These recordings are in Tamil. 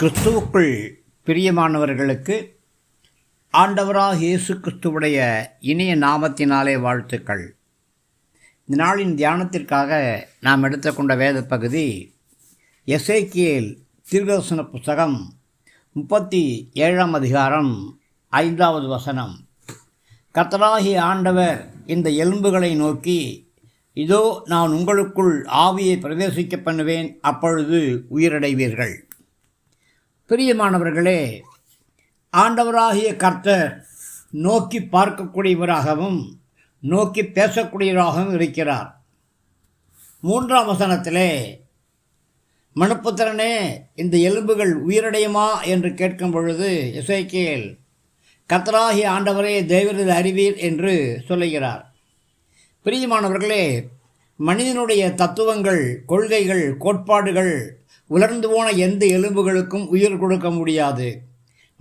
கிறிஸ்துவுக்குள் பிரியமானவர்களுக்கு ஆண்டவராக இயேசு கிறிஸ்துவுடைய இனிய நாமத்தினாலே வாழ்த்துக்கள். இந்த நாளின் தியானத்திற்காக நாம் எடுத்துக்கொண்ட வேத பகுதி எசேக்கியேல் தீர்க்கதரிசன புஸ்தகம் முப்பத்தி ஏழாம் அதிகாரம் ஐந்தாவது வசனம். கத்தராகி ஆண்டவர் இந்த எலும்புகளை நோக்கி இதோ நான் உங்களுக்குள் ஆவியை பிரவேசிக்க பண்ணுவேன் அப்பொழுது உயிரடைவீர்கள். பிரியமானவர்களே ஆண்டவராகிய கர்த்தர் நோக்கி பார்க்கக்கூடியவராகவும் நோக்கி பேசக்கூடியவராகவும் இருக்கிறார். மூன்றாம் வசனத்திலே மனுப்புத்திரனே இந்த எலும்புகள் உயிரடையுமா என்று கேட்கும் பொழுது இசைக்கேல் கத்தராகிய ஆண்டவரே தேவரது அறிவீர் என்று சொல்லுகிறார். பிரியமானவர்களே மனிதனுடைய தத்துவங்கள் கொள்கைகள் கோட்பாடுகள் உலர்ந்து போன எந்த எலும்புகளுக்கும் உயிர் கொடுக்க முடியாது.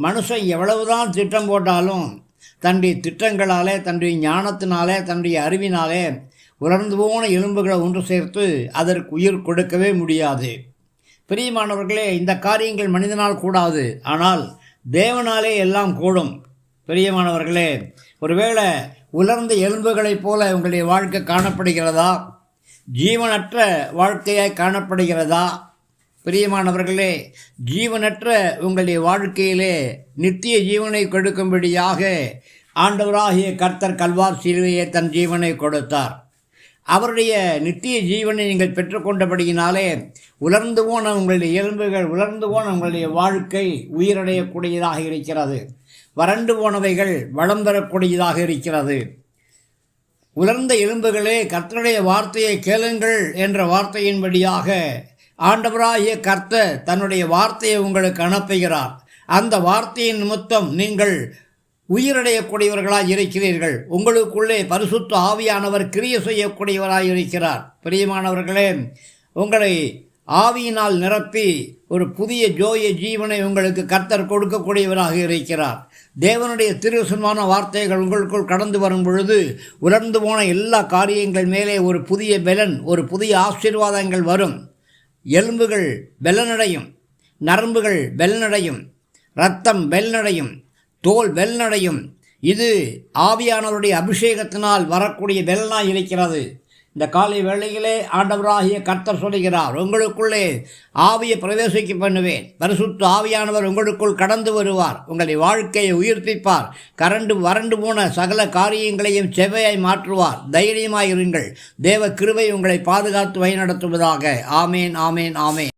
மனுஷன் எவ்வளவுதான் திட்டம் போட்டாலும் தன்னுடைய திட்டங்களாலே தன்னுடைய ஞானத்தினாலே தன்னுடைய அறிவினாலே உலர்ந்து போன எலும்புகளை ஒன்று சேர்த்து அதற்கு உயிர் கொடுக்கவே முடியாது. பிரியமானவர்களே இந்த காரியங்கள் மனிதனால் கூடாது. ஆனால் தேவனாலே எல்லாம் கூடும். பிரியமானவர்களே ஒருவேளை உலர்ந்த எலும்புகளைப் போல உங்களுடைய வாழ்க்கை காணப்படுகிறதா? ஜீவனற்ற வாழ்க்கையாய் காணப்படுகிறதா? பிரியமானவர்களே ஜீவனற்ற உங்களுடைய வாழ்க்கையிலே நித்திய ஜீவனை கொடுக்கும்படியாக ஆண்டவராகிய கர்த்தர் கல்வார் சிலுவையை தன் ஜீவனை கொடுத்தார். அவருடைய நித்திய ஜீவனை நீங்கள் பெற்றுக்கொண்டபடியினாலே உலர்ந்து போன உங்களுடைய எலும்புகள் உலர்ந்து போன உங்களுடைய வாழ்க்கை உயிரடையக்கூடியதாக இருக்கிறது. வறண்டு போனவைகள் வளம் பெறக்கூடியதாக இருக்கிறது. உலர்ந்த எலும்புகளே கர்த்தருடைய வார்த்தையை கேளுங்கள் என்ற வார்த்தையின்படியாக ஆண்டவராகிய கர்த்தர் தன்னுடைய வார்த்தையை உங்களுக்கு அனுப்புகிறார். அந்த வார்த்தையின் நிமித்தம் நீங்கள் உயிரடையக்கூடியவர்களாக இருக்கிறீர்கள். உங்களுக்குள்ளே பரிசுத்த ஆவியானவர் கிரிய செய்யக்கூடியவராக இருக்கிறார். பிரியமானவர்களே உங்களை ஆவியினால் நிரப்பி ஒரு புதிய ஜோய ஜீவனை உங்களுக்கு கர்த்தர் கொடுக்கக்கூடியவராக இருக்கிறார். தேவனுடைய திருசனமான வார்த்தைகள் உங்களுக்குள் கடந்து வரும் பொழுது உலர்ந்து போன எல்லா காரியங்கள் மேலே ஒரு புதிய பலன் ஒரு புதிய ஆசீர்வாதங்கள் வரும். எலும்புகள் பெலனடையும் நரம்புகள் பெலனடையும் ரத்தம் பெலனடையும் தோல் பெலனடையும் இது ஆவியானவருடைய அபிஷேகத்தினால் வரக்கூடிய பெலனாய் இருக்கிறது. இந்த காலை வேளையிலே ஆண்டவராகிய கர்த்தர் சொல்லுகிறார் உங்களுக்குள்ளே ஆவியை பிரவேசிக்க பண்ணுவேன். பரிசுத்த ஆவியானவர் உங்களுக்குள் கடந்து வருவார். உங்களை வாழ்க்கையை உயிர்ப்பிப்பார். கரண்டு வறண்டு போன சகல காரியங்களையும் செவ்வையாய் மாற்றுவார். தைரியமாயிருங்கள். தேவ கிருவை உங்களை பாதுகாத்து வழிநடத்துவதாக. ஆமேன் ஆமேன் ஆமேன்.